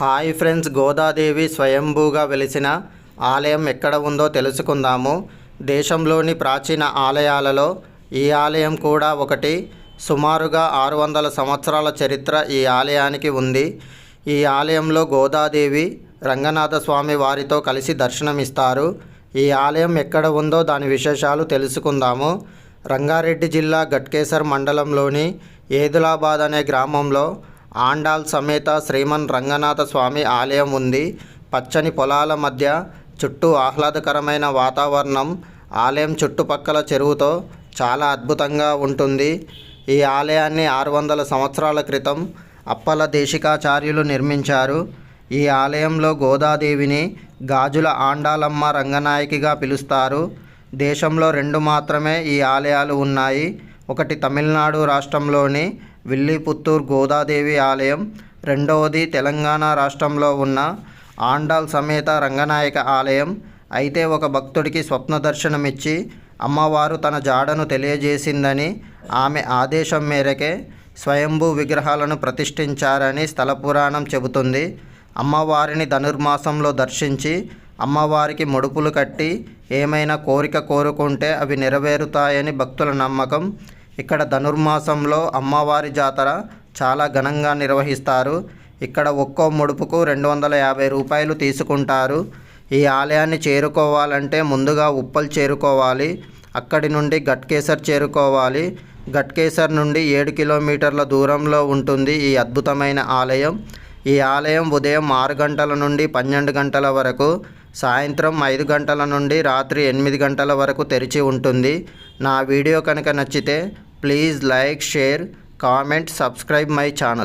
Hi friends Godadevi స్వయంభూగా వెలిసిన ఆలయం ఎక్కడ ఉందో తెలుసుకుందాము. దేశంలోని ప్రాచీన ఆలయాలలో ఈ ఆలయం కూడా ఒకటి. సుమారుగా ఆరు వందల సంవత్సరాల చరిత్ర ఈ ఆలయానికి ఉంది. ఈ ఆలయంలో గోదాదేవి రంగనాథ స్వామి వారితో కలిసి దర్శనమిస్తారు. ఈ ఆలయం ఎక్కడ ఉందో దాని విశేషాలు తెలుసుకుందాము. రంగారెడ్డి జిల్లా గట్కేసర్ మండలంలోని ఏదులాబాద్ అనే గ్రామంలో ఆండాల్ సమేత శ్రీమన్ రంగనాథ స్వామి ఆలయం ఉంది. పచ్చని పొలాల మధ్య చుట్టూ ఆహ్లాదకరమైన వాతావరణం. ఆలయం చుట్టుపక్కల చెరువుతో చాలా అద్భుతంగా ఉంటుంది. ఈ ఆలయాన్ని ఆరు వందల సంవత్సరాల క్రితం అప్పల దేశికాచార్యులు నిర్మించారు. ఈ ఆలయంలో గోదాదేవిని గాజుల ఆండాలమ్మ రంగనాయకిగా పిలుస్తారు. దేశంలో రెండు మాత్రమే ఈ ఆలయాలు ఉన్నాయి. ఒకటి తమిళనాడు రాష్ట్రంలోని విల్లిపుత్తూర్ గోదాదేవి ఆలయం రెండవది తెలంగాణ రాష్ట్రంలో ఉన్న ఆండాల్ సమేత రంగనాయక ఆలయం. అయితే ఒక భక్తుడికి స్వప్న దర్శనమిచ్చి అమ్మవారు తన జాడను తెలియజేసిందని ఆమె ఆదేశం మేరకే స్వయంభూ విగ్రహాలను ప్రతిష్ఠించారని స్థల పురాణం చెబుతుంది. అమ్మవారిని ధనుర్మాసంలో దర్శించి అమ్మవారికి ముడుపులు కట్టి ఏమైనా కోరిక కోరుకుంటే అవి నెరవేరుతాయని భక్తుల నమ్మకం. ఇక్కడ ధనుర్మాసంలో అమ్మవారి జాతర చాలా ఘనంగా నిర్వహిస్తారు. ఇక్కడ ఒక్కో ముడుపుకు రెండు వందల యాభై రూపాయలు తీసుకుంటారు. ఈ ఆలయాన్ని చేరుకోవాలంటే ముందుగా ఉప్పల్ చేరుకోవాలి. అక్కడి నుండి గట్కేసర్ చేరుకోవాలి. గట్కేసర్ నుండి ఏడు కిలోమీటర్ల దూరంలో ఉంటుంది ఈ అద్భుతమైన ఆలయం. ఈ ఆలయం ఉదయం ఆరు గంటల నుండి పన్నెండు గంటల వరకు సాయంత్రం ఐదు గంటల నుండి రాత్రి ఎనిమిది గంటల వరకు తెరిచి ఉంటుంది. నా వీడియో కనుక నచ్చితే please like share comment subscribe my channel